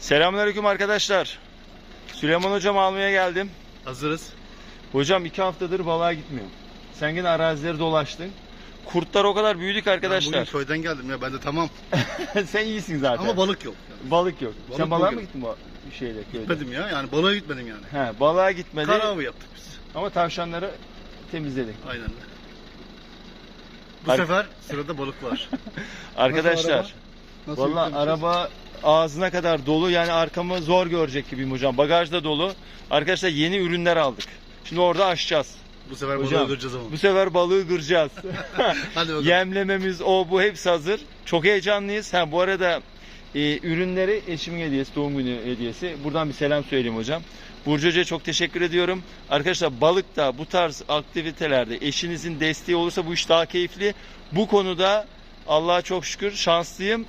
Selamünaleyküm arkadaşlar. Süleyman hocam almaya geldim. Hazırız. Hocam iki haftadır balığa gitmiyorum. Sen yine arazileri dolaştın. Kurtlar o kadar büyüdük Ben arkadaşlar. bugün köyden geldim ya ben de tamam. Sen iyisin zaten. Ama balık yok. balık yok. Balık Sen balığa bugün. mı gittin bu şeyde köyde? Gitmedim ya yani balığa gitmedim yani. He, balığa gitmedi. Kara avı yaptık biz. Ama tavşanları temizledik. Aynen. Bu Ar- sefer sırada balık var. Arkadaşlar Nasıl Valla yüklemişiz? araba ağzına kadar dolu yani arkamı zor görecek gibiyim hocam. Bagajda dolu. Arkadaşlar yeni ürünler aldık. Şimdi orada açacağız. Bu sefer Hocam, balığı göreceğiz ama. Bu sefer balığı kıracağız. Hadi bakalım. Yemlememiz o bu hepsi hazır. Çok heyecanlıyız. Ha bu arada e, ürünleri eşimin hediyesi, doğum günü hediyesi. Buradan bir selam söyleyeyim hocam. Burcu Hoca'ya çok teşekkür ediyorum. Arkadaşlar balıkta bu tarz aktivitelerde eşinizin desteği olursa bu iş daha keyifli. Bu konuda Allah'a çok şükür şanslıyım.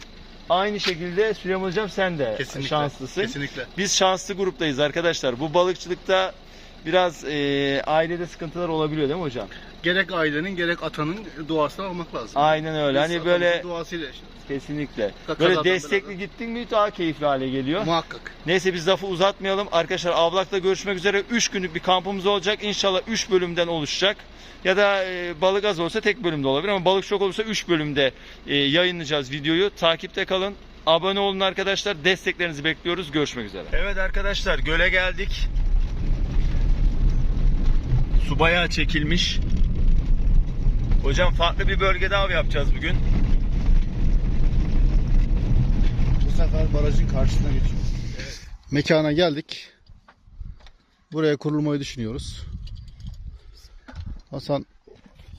Aynı şekilde Süleyman Hocam sen de Kesinlikle. şanslısın. Kesinlikle. Biz şanslı gruptayız arkadaşlar. Bu balıkçılıkta biraz e, ailede sıkıntılar olabiliyor değil mi hocam? Gerek ailenin gerek atanın duasını almak lazım. Aynen öyle. Biz Hani böyle duasıyla yaşıyoruz. Kesinlikle. Kaka Böyle destekli beraber. gittin mi daha keyifli hale geliyor. Muhakkak. Neyse biz lafı uzatmayalım. Arkadaşlar Avlak'ta görüşmek üzere. 3 günlük bir kampımız olacak. İnşallah 3 bölümden oluşacak. Ya da e, balık az olursa tek bölümde olabilir ama balık çok olursa 3 bölümde e, yayınlayacağız videoyu. Takipte kalın. Abone olun arkadaşlar. Desteklerinizi bekliyoruz. Görüşmek üzere. Evet arkadaşlar göle geldik. Su bayağı çekilmiş. Hocam farklı bir bölgede av yapacağız bugün. Bu sefer barajın karşısına geçiyoruz. Mekana geldik. Buraya kurulmayı düşünüyoruz. Hasan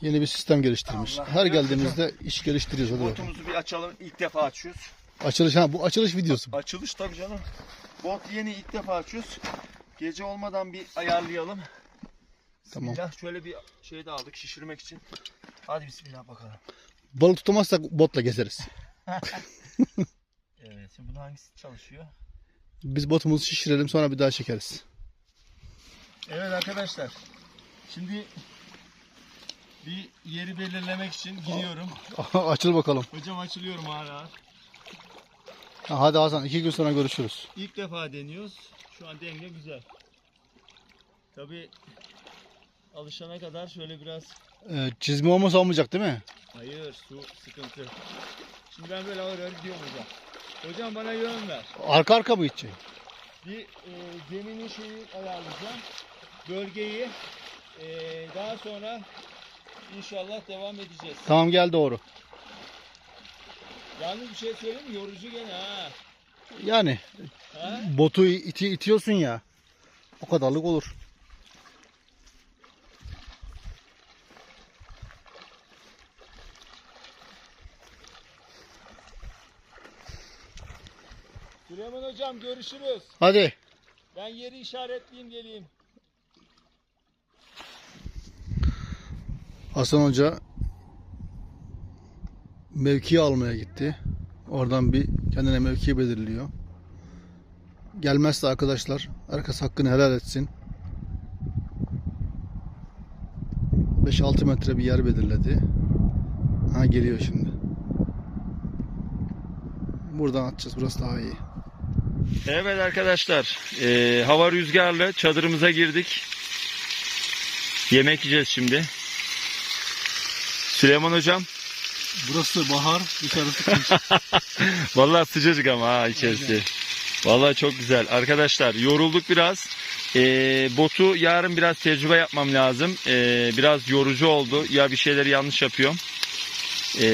yeni bir sistem geliştirmiş. Allah. Her geldiğimizde iş geliştiriyoruz. Hadi bakalım. Botumuzu bir açalım. İlk defa açıyoruz. Açılış ha bu açılış videosu. Açılış tabii canım. Bot yeni ilk defa açıyoruz. Gece olmadan bir ayarlayalım. Tamam. Bismillah. Şöyle bir şey de aldık şişirmek için. Hadi bismillah bakalım. Balık tutamazsak botla gezeriz. Evet. Şimdi bunun hangisi çalışıyor? Biz botumuzu şişirelim sonra bir daha çekeriz. Evet arkadaşlar. Şimdi bir yeri belirlemek için gidiyorum. Açıl bakalım. Hocam açılıyorum hala. Ha, hadi Hasan iki gün sonra görüşürüz. İlk defa deniyoruz. Şu an denge güzel. Tabi alışana kadar şöyle biraz Ee, çizme olmasa olmayacak değil mi? Hayır su sıkıntı. Şimdi ben böyle ağır ağır gidiyorum hocam. Hocam bana yön ver. Arka arka mı gidecek? Bir e, zeminin şeyi ayarlayacağım. Bölgeyi e, daha sonra inşallah devam edeceğiz. Tamam gel doğru. Yalnız bir şey söyleyeyim mi? Yorucu gene ha. Yani ha? botu iti, itiyorsun ya. O kadarlık olur. Süleyman hocam görüşürüz. Hadi. Ben yeri işaretleyeyim geleyim. Hasan Hoca mevki almaya gitti. Oradan bir kendine mevki belirliyor. Gelmezse arkadaşlar herkes hakkını helal etsin. 5-6 metre bir yer belirledi. Ha geliyor şimdi. Buradan atacağız. Burası daha iyi. Evet arkadaşlar, e, hava rüzgarlı çadırımıza girdik. Yemek yiyeceğiz şimdi. Süleyman hocam, Burası bahar, dışarısı kış. vallahi sıcacık ama ha içerisi. Vallahi çok güzel. Arkadaşlar yorulduk biraz. E, botu yarın biraz tecrübe yapmam lazım. E, biraz yorucu oldu. Ya bir şeyleri yanlış yapıyorum. E,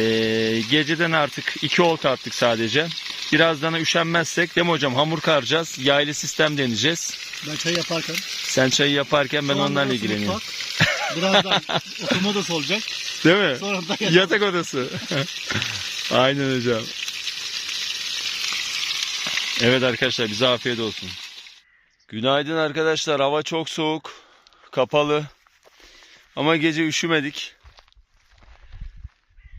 geceden artık iki olta attık sadece. Birazdan üşenmezsek değil mi hocam hamur karacağız. Yaylı sistem deneyeceğiz. ben çay yaparken Sen çayı yaparken ben onlarla ilgileniyorum. mutfak. Birazdan oturma odası olacak. Değil mi? Sonra da yatak. Yatak odası. Aynen hocam. Evet arkadaşlar bize afiyet olsun. Günaydın arkadaşlar. Hava çok soğuk. Kapalı. Ama gece üşümedik.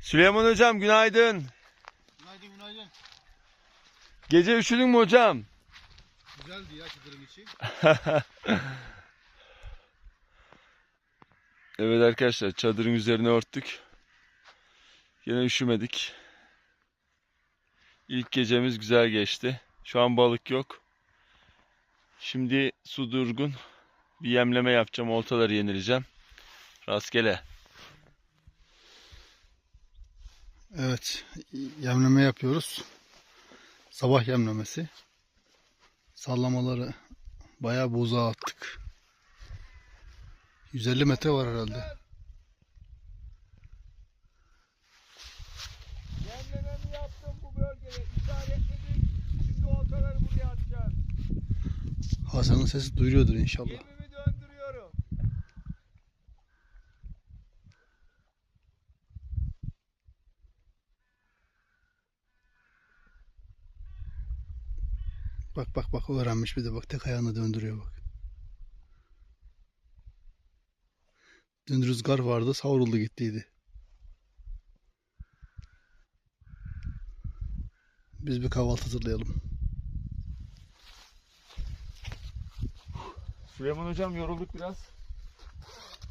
Süleyman hocam günaydın. Günaydın günaydın. Gece üşüdün mü hocam? Güzeldi ya çadırın içi. Evet arkadaşlar çadırın üzerine örttük. Yine üşümedik. İlk gecemiz güzel geçti. Şu an balık yok. Şimdi su durgun. Bir yemleme yapacağım. Oltaları yenileceğim. Rastgele. Evet, yemleme yapıyoruz. Sabah yemlemesi. Sallamaları bayağı bozağa attık. 150 metre var herhalde. Yemlememi yaptım bu bölgede. İşaretledim. Şimdi oltaları buraya atacağız. Hasan'ın sesi duyuluyordur inşallah. Bak bak bak öğrenmiş bir de bak tek ayağını döndürüyor bak. Dün rüzgar vardı savruldu gittiydi. Biz bir kahvaltı hazırlayalım. Süleyman hocam yorulduk biraz.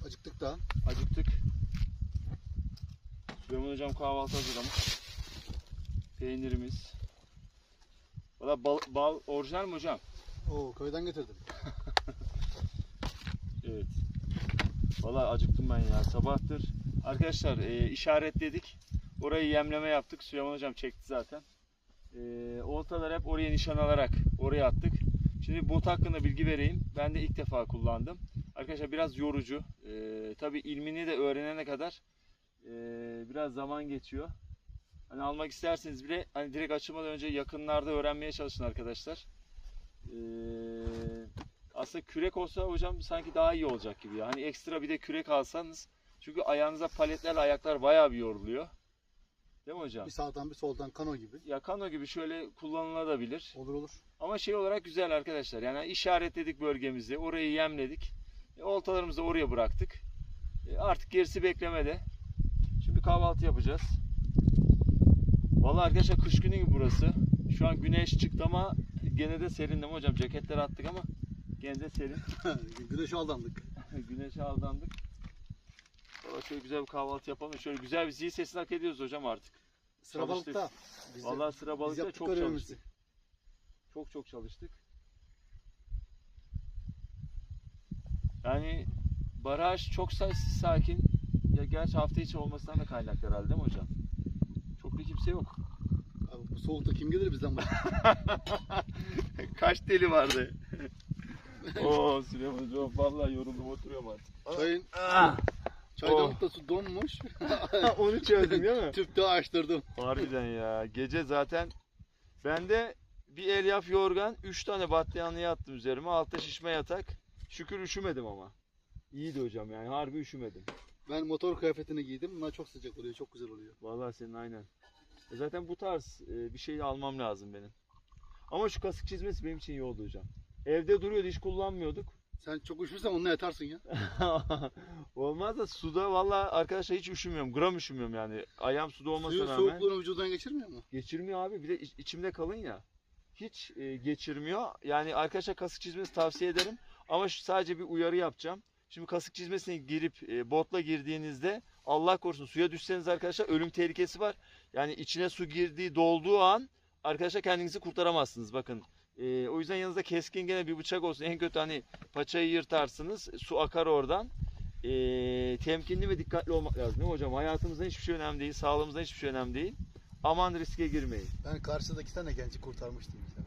Acıktık daha. Acıktık. Süleyman hocam kahvaltı hazırlamış. Peynirimiz. Valla bal, bal orijinal mi hocam? Oo köyden getirdim. Evet. Valla acıktım ben ya. Sabahtır. Arkadaşlar e, işaretledik. Orayı yemleme yaptık. Süleyman hocam çekti zaten. E, oltalar hep oraya nişan alarak oraya attık. Şimdi bot hakkında bilgi vereyim. Ben de ilk defa kullandım. Arkadaşlar biraz yorucu. E, tabii ilmini de öğrenene kadar e, biraz zaman geçiyor. Hani almak isterseniz bile hani direkt açılmadan önce yakınlarda öğrenmeye çalışın arkadaşlar. Eee aslında kürek olsa hocam sanki daha iyi olacak gibi ya. Hani ekstra bir de kürek alsanız çünkü ayağınıza paletlerle ayaklar bayağı bir yoruluyor. Değil mi hocam? Bir sağdan bir soldan kano gibi. Ya kano gibi şöyle kullanılabilir. Olur olur. Ama şey olarak güzel arkadaşlar. Yani işaretledik bölgemizi, orayı yemledik. E, oltalarımızı oraya bıraktık. E, artık gerisi beklemede. Şimdi kahvaltı yapacağız. Vallahi arkadaşlar kış günü gibi burası. Şu an güneş çıktı ama gene de serin değil mi hocam? Ceketleri attık ama gene de serin. Güneşe aldandık. Güneşe aldandık. Valla şöyle güzel bir kahvaltı yapalım. Şöyle güzel bir zil sesini hak ediyoruz hocam artık. Sıra Çalıştık. balıkta. Biz de- Vallahi sıra biz balıkta yaptık çok çalıştık. Çok çok çalıştık. Yani baraj çok sa- sakin. Ya gerçi hafta içi olmasından da kaynaklı herhalde değil mi hocam? Bir kimse yok. Abi bu soğukta kim gelir bizden başka? Kaç deli vardı? Oo Süleyman hocam vallahi yoruldum oturuyorum artık. Çayın Ah! çaydanlıkta su donmuş. Onu çözdüm değil mi? Tüpte açtırdım. Harbiden ya. Gece zaten ben de bir elyaf yorgan, 3 tane battaniye attım üzerime. Altta şişme yatak. Şükür üşümedim ama. İyiydi hocam yani harbi üşümedim. Ben motor kıyafetini giydim. Bunlar çok sıcak oluyor. Çok güzel oluyor. Vallahi senin aynen. Zaten bu tarz e, bir şey almam lazım benim. Ama şu kasık çizmesi benim için iyi oldu hocam. Evde duruyordu hiç kullanmıyorduk. Sen çok üşürsen onunla yatarsın ya. Olmaz da suda vallahi arkadaşlar hiç üşümüyorum. Gram üşümüyorum yani. Ayağım suda olmasına Suyun rağmen. soğukluğunu vücudundan geçirmiyor mu? Geçirmiyor abi. Bir de iç- içimde kalın ya. Hiç e, geçirmiyor. Yani arkadaşlar kasık çizmesi tavsiye ederim. Ama şu, sadece bir uyarı yapacağım. Şimdi kasık çizmesine girip e, botla girdiğinizde Allah korusun suya düşseniz arkadaşlar ölüm tehlikesi var. Yani içine su girdiği dolduğu an arkadaşlar kendinizi kurtaramazsınız bakın. E, o yüzden yanınızda keskin gene bir bıçak olsun. En kötü hani paçayı yırtarsınız. Su akar oradan. E, temkinli ve dikkatli olmak lazım değil mi hocam? Hayatımızda hiçbir şey önemli değil. Sağlığımızda hiçbir şey önemli değil. Aman riske girmeyin. Ben karşıda iki tane genci kurtarmıştım bir tane.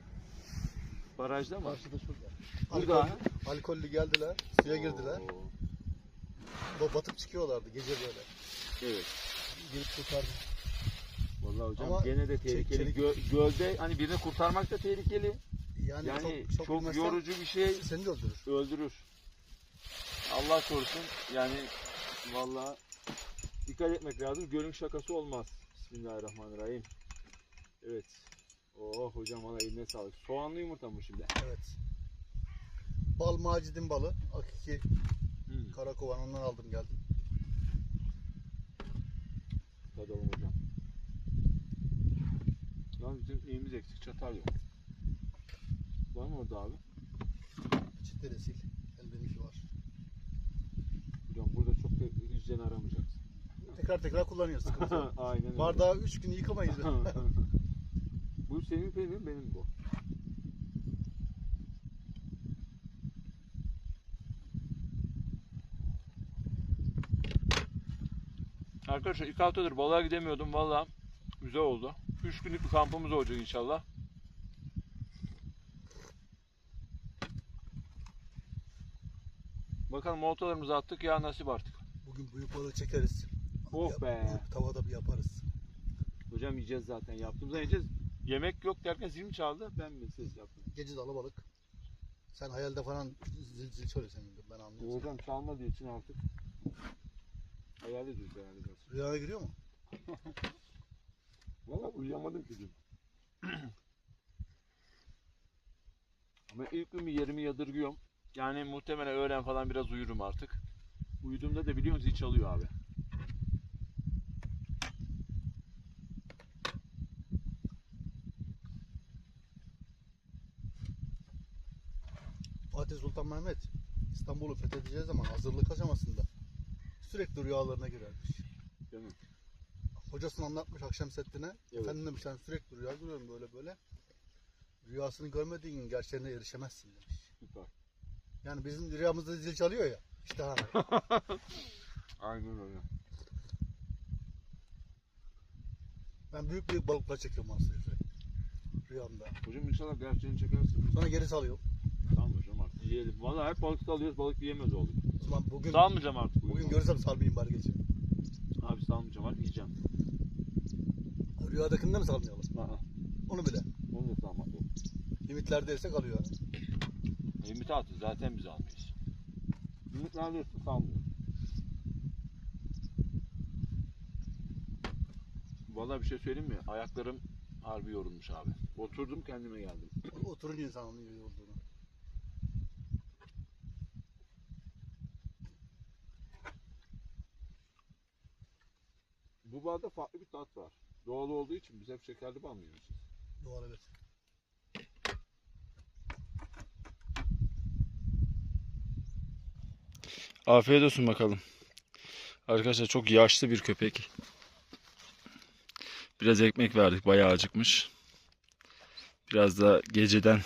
Barajda mı? Karşıda şurada. Burada. Alkollü, alkollü geldiler. Suya girdiler. Oo, Ba- Batıp çıkıyorlardı gece böyle. Evet. Girip kurtardım. Vallahi hocam Ama gene de tehlikeli. çelik- Gö- gölde hani birini kurtarmak da tehlikeli. Yani, Yani çok, çok, çok, yorucu bir şey Seni de öldürür. öldürür. Allah korusun. Yani vallahi dikkat etmek lazım. Gölün şakası olmaz. Bismillahirrahmanirrahim. Evet. Oh hocam valla eline sağlık. Soğanlı yumurta mı şimdi? Evet. Bal macidin balı. Hakiki Hmm. karakovan ondan aldım geldim. Tadalım hocam. Ama bizim elimiz eksik, çatal yok. Var mı orada abi? Çitte de sil. Elbette var. Hocam burada çok da hücren aramayacaksın. Tekrar tekrar kullanıyoruz. Aynen. Bardağı 3 gün yıkamayız. bu senin peynirin, benim bu. Arkadaşlar ilk haftadır balığa gidemiyordum valla güzel oldu. Üç günlük bir kampımız olacak inşallah. Bakalım oltalarımızı attık ya nasip artık. Bugün büyük balığı çekeriz. Oh Yap- be. Tavada bir yaparız. Hocam yiyeceğiz zaten. Yaptığımızda yiyeceğiz. Yemek yok derken zil mi çaldı? Ben mi ses yaptım? Gece alabalık. Sen hayalde falan zil zil söyle senin de ben anlıyorum. Hocam çalmadığı için artık. Hayal ediyoruz herhalde. Rüyana giriyor mu? Valla uyuyamadım ki dün. Ama ilk gün bir yerimi yadırgıyorum. Yani muhtemelen öğlen falan biraz uyurum artık. Uyuduğumda da biliyorsunuz zil çalıyor abi. Fatih Sultan Mehmet İstanbul'u fethedeceği zaman hazırlık aşamasında sürekli rüyalarına girermiş. Değil mi? Hocasını anlatmış Akşemseddin'e. Evet. Efendim demiş sen sürekli rüya görüyorum böyle böyle. Rüyasını görmediğin gün gerçeğine erişemezsin demiş. Süper. Yani bizim rüyamızda zil çalıyor ya. İşte ha. Aynen öyle. Ben büyük büyük balıklar çekiyorum aslında rüyamda. Hocam inşallah gerçeğini çekersin. Sonra geri salıyorum. Tamam hocam artık yiyelim. Valla hep balık alıyoruz balık yiyemez olduk. O zaman bugün Salmayacağım artık. bugün görürsem salmayayım bari gece. Abi salmayacağım artık yiyeceğim. Rüyadakinde mi salmayalım? Aa, Onu bile. onu da salmak yok. Limitlerdeyse kalıyor. Limit atı zaten biz almayız. Limit neredeyse salmıyor. Valla bir şey söyleyeyim mi? Ayaklarım harbi yorulmuş abi. Oturdum kendime geldim. Oturunca insan anlıyor olduğunu. Bu balda farklı bir tat var. Doğal olduğu için biz hep şekerli bal mı yiyoruz? Doğal evet. Afiyet olsun bakalım. Arkadaşlar çok yaşlı bir köpek. Biraz ekmek verdik. Bayağı acıkmış. Biraz da geceden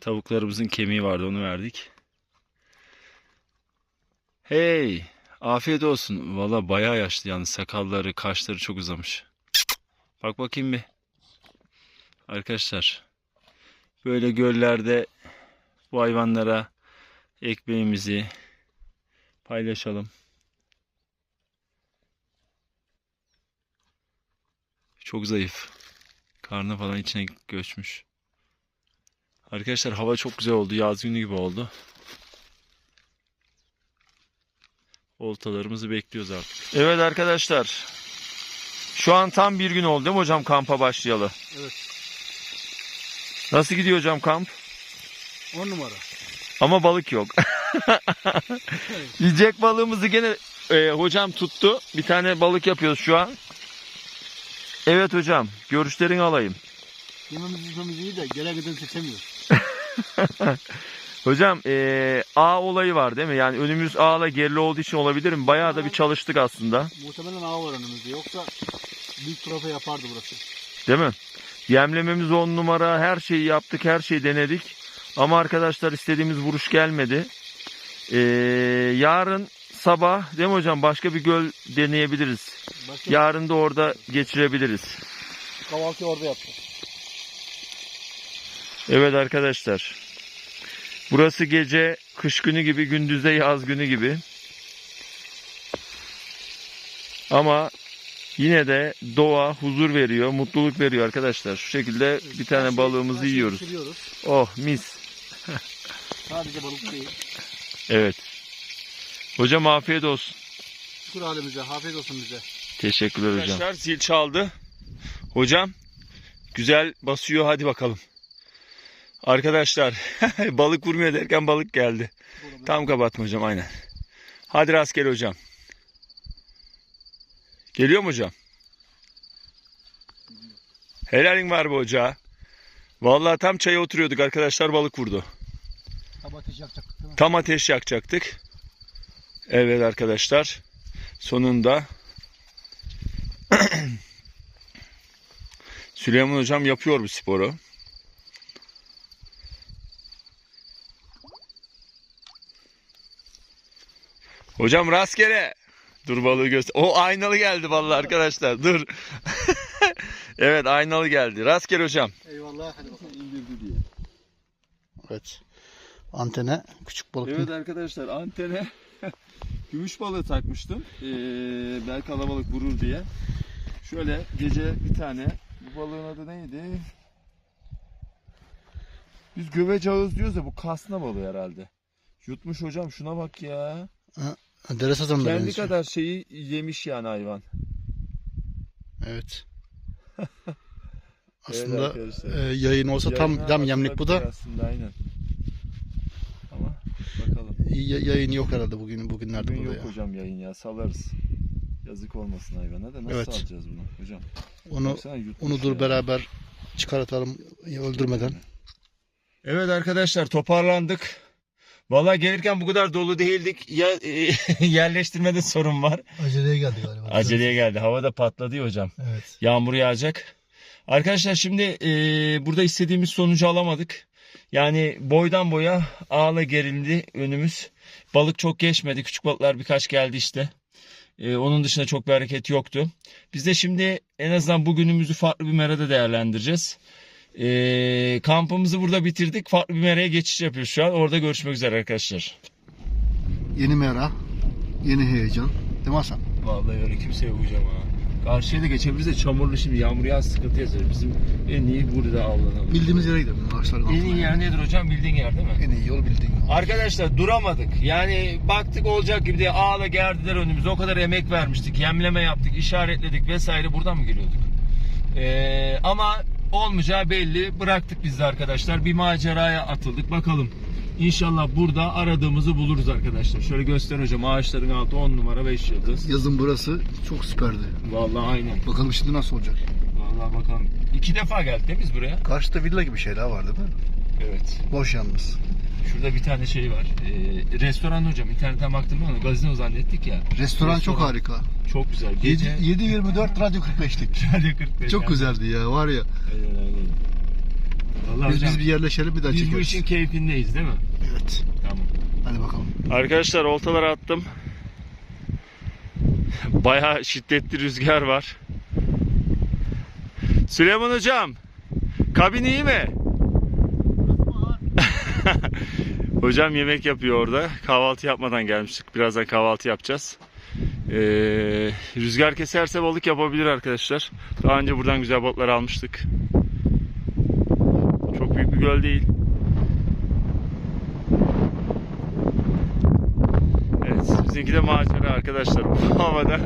tavuklarımızın kemiği vardı. Onu verdik. Hey! Afiyet olsun. Valla bayağı yaşlı yalnız. Sakalları, kaşları çok uzamış. Bak bakayım bir. Arkadaşlar. Böyle göllerde bu hayvanlara ekmeğimizi, paylaşalım. Çok zayıf. Karnı falan içine göçmüş. Arkadaşlar hava çok güzel oldu. Yaz günü gibi oldu. Oltalarımızı bekliyoruz artık. Evet arkadaşlar. Şu an tam bir gün oldu değil mi hocam kampa başlayalı? Evet. Nasıl gidiyor hocam kamp? 10 numara. Ama balık yok. Yiyecek balığımızı gene e, hocam tuttu. Bir tane balık yapıyoruz şu an. Evet hocam. Görüşlerini alayım. Yememiz içmemiz iyi de gele giden seçemiyor. Hocam e, ağ olayı var değil mi? Yani önümüz ağla gerili olduğu için olabilir mi? Bayağı da bir çalıştık aslında. Muhtemelen ağ var önümüzde. Yoksa büyük trafe yapardı burası. Değil mi? Yemlememiz on numara. Her şeyi yaptık. Her şeyi denedik. Ama arkadaşlar istediğimiz vuruş gelmedi. E, yarın sabah değil mi hocam? Başka bir göl deneyebiliriz. Başka Yarın da orada geçirebiliriz. kahvaltıyı orada yaptık. Evet arkadaşlar. Burası gece kış günü gibi, gündüzde yaz günü gibi. Ama yine de doğa huzur veriyor, mutluluk veriyor arkadaşlar. Şu şekilde bir tane balığımızı yiyoruz. Oh mis. Sadece balık değil. Evet. Hocam afiyet olsun. Şükür halimize. Afiyet olsun bize. Teşekkürler hocam. Arkadaşlar zil çaldı. Hocam güzel basıyor hadi bakalım. Arkadaşlar balık vurmuyor derken balık geldi. Tam kapatma hocam aynen. Hadi rastgele hocam. Geliyor mu hocam? Helalin var bu hoca. Vallahi tam çaya oturuyorduk arkadaşlar balık vurdu. Sabah ateş yakacaktık değil mi? Tam ateş yakacaktık. Evet arkadaşlar. Sonunda Süleyman hocam yapıyor bu sporu. Hocam rastgele. Dur balığı göster. O aynalı geldi vallahi arkadaşlar. Dur. evet aynalı geldi. Rastgele hocam. Eyvallah. Hadi bakalım. İndirdi diye. Evet. Antene küçük balık. Evet arkadaşlar antene gümüş balığı takmıştım. Ee, belki alabalık vurur diye. Şöyle gece bir tane bu balığın adı neydi? Biz gövece ağız diyoruz da bu kasna balığı herhalde. Yutmuş hocam şuna bak ya. Ha, Dere sazanına Kendi benziyor. kadar şeyi yemiş yani hayvan. Evet. Evet Aslında arkadaşlar. e, yayın olsa tam Yayına tam yemlik bu da. Aslında aynen. Ama bakalım. Y- yayın yok herhalde bugün bugünlerde Bugün burada yok ya. hocam yayın ya salarız. Yazık olmasın hayvana da nasıl Evet. alacağız bunu hocam? Onu onu dur ya. beraber çıkartalım öldürmeden. Evet arkadaşlar toparlandık. Valla gelirken bu kadar dolu değildik. Ya yerleştirmede sorun var. Aceleye geldi galiba. Aceleye geldi. Hava da patladı hocam. Evet. Yağmur yağacak. Arkadaşlar şimdi e, burada istediğimiz sonucu alamadık. Yani boydan boya ağla gerildi önümüz. Balık çok geçmedi. Küçük balıklar birkaç geldi işte. E, onun dışında çok bir hareket yoktu. Biz de şimdi en azından bugünümüzü farklı bir merada değerlendireceğiz. E, kampımızı burada bitirdik. Farklı bir meraya geçiş yapıyoruz şu an. Orada görüşmek üzere arkadaşlar. Yeni mera, yeni heyecan. Değil mi Hasan? Vallahi öyle kimseye uyacağım ha. Karşıya da geçebiliriz de çamurlu şimdi yağmur yağ sıkıntı yazar. Bizim en iyi burada avlanalım. Bildiğimiz yere gidelim. Ağaçların En altına. iyi yer nedir hocam? Bildiğin yer değil mi? En iyi yol bildiğin yol. Arkadaşlar duramadık. Yani baktık olacak gibi diye ağla gerdiler önümüze. O kadar emek vermiştik. Yemleme yaptık, işaretledik vesaire. Buradan mı geliyorduk? Ee, ama olmayacağı belli. Bıraktık biz de arkadaşlar. Bir maceraya atıldık. Bakalım. İnşallah burada aradığımızı buluruz arkadaşlar. Şöyle göster hocam. Ağaçların altı 10 numara 5 yıldız. Yazın burası çok süperdi. Vallahi aynen. Bakalım şimdi nasıl olacak. Vallahi bakalım. İki defa geldik değil mi biz buraya? Karşıda villa gibi şeyler var değil mi? Evet. Boş yalnız. Şurada bir tane şey var. Ee, restoran hocam. İnternetten baktım ama gazino zannettik ya. Restoran çok Restoran. harika. Çok güzel. Gece 7-24 radyo 45'lik. Radyo 45. Çok yani. güzeldi ya var ya. Aynen aynen. Vallahi Biz, hocam, biz bir yerleşelim bir daha biz bu çekeriz. işin keyfindeyiz değil mi? Evet. Tamam. Hadi bakalım. Arkadaşlar oltaları attım. Bayağı şiddetli rüzgar var. Süleyman hocam. Kabin iyi mi? Hocam yemek yapıyor orada. Kahvaltı yapmadan gelmiştik. Birazdan kahvaltı yapacağız. Ee, rüzgar keserse balık yapabilir arkadaşlar. Daha önce buradan güzel balıklar almıştık. Çok büyük bir göl değil. Evet, bizimki de macera arkadaşlar. Bu havada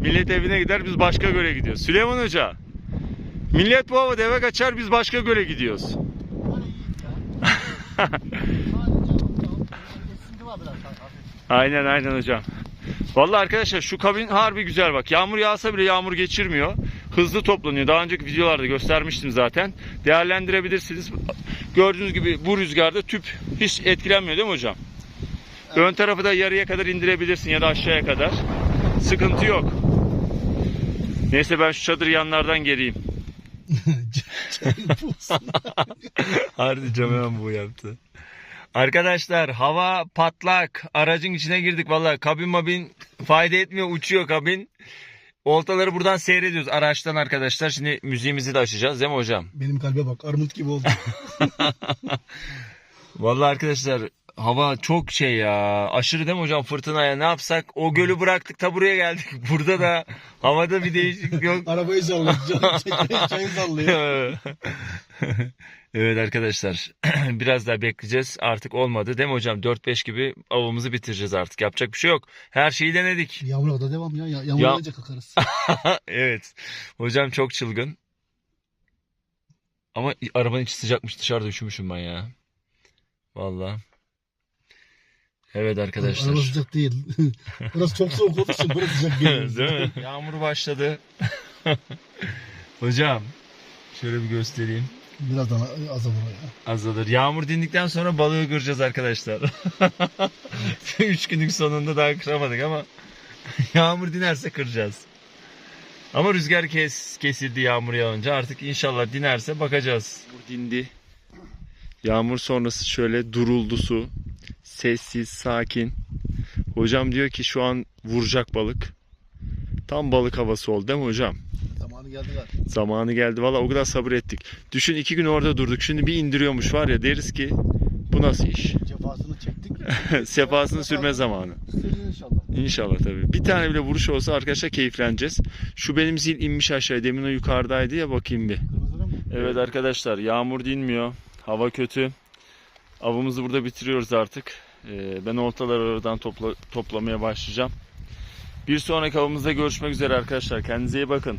millet evine gider, biz başka göle gidiyoruz. Süleyman Hoca, millet bu havada eve kaçar, biz başka göle gidiyoruz. Aynen aynen hocam. Vallahi arkadaşlar şu kabin harbi güzel bak. Yağmur yağsa bile yağmur geçirmiyor. Hızlı toplanıyor. Daha önceki videolarda göstermiştim zaten. Değerlendirebilirsiniz. Gördüğünüz gibi bu rüzgarda tüp hiç etkilenmiyor değil mi hocam? Ön tarafı da yarıya kadar indirebilirsin ya da aşağıya kadar. Sıkıntı yok. Neyse ben şu çadırı yanlardan gereyim. Harbi hemen bu yaptı. Arkadaşlar hava patlak. Aracın içine girdik valla. Kabin mabin fayda etmiyor. Uçuyor kabin. Oltaları buradan seyrediyoruz araçtan arkadaşlar. Şimdi müziğimizi de açacağız değil mi hocam? Benim kalbe bak armut gibi oldu. Vallahi arkadaşlar hava çok şey ya. Aşırı değil mi hocam fırtınaya ne yapsak? O gölü bıraktık ta buraya geldik. Burada da havada bir değişiklik yok. Arabayı sallıyor. Çayı sallıyor. Evet arkadaşlar biraz daha bekleyeceğiz. Artık olmadı değil mi hocam? 4-5 gibi avımızı bitireceğiz artık. Yapacak bir şey yok. Her şeyi denedik. Yağmur da devam ya. Ya- Yağmur Ya- evet. Hocam çok çılgın. Ama arabanın içi sıcakmış dışarıda üşümüşüm ben ya. Vallahi. Evet arkadaşlar. Araba sıcak değil. Burası çok soğuk olduğu için burası sıcak değil. Değil mi? Yağmur başladı. Hocam şöyle bir göstereyim. Birazdan azalır ya. Azalır. Yağmur dindikten sonra balığı kıracağız arkadaşlar. Üç günlük sonunda daha kıramadık ama yağmur dinerse kıracağız. Ama rüzgar kes, kesildi yağmur yağınca. Artık inşallah dinerse bakacağız. Yağmur dindi. Yağmur sonrası şöyle duruldu su. Sessiz, sakin. Hocam diyor ki şu an vuracak balık. Tam balık havası oldu değil mi hocam? Geldi galiba. Zamanı geldi valla o kadar sabır ettik. Düşün iki gün orada durduk. Şimdi bir indiriyormuş var ya deriz ki bu nasıl iş? Cefasını çektik. Sefasını sürme zamanı. Sürün inşallah. İnşallah tabii. Bir tane bile vuruş olsa arkadaşlar keyifleneceğiz. Şu benim zil inmiş aşağıya. Demin o yukarıdaydı ya bakayım bir. Mı? Evet arkadaşlar yağmur dinmiyor. Hava kötü. Avımızı burada bitiriyoruz artık. Ee, ben oltaları oradan topla, toplamaya başlayacağım. Bir sonraki avımızda görüşmek üzere arkadaşlar. Kendinize iyi bakın.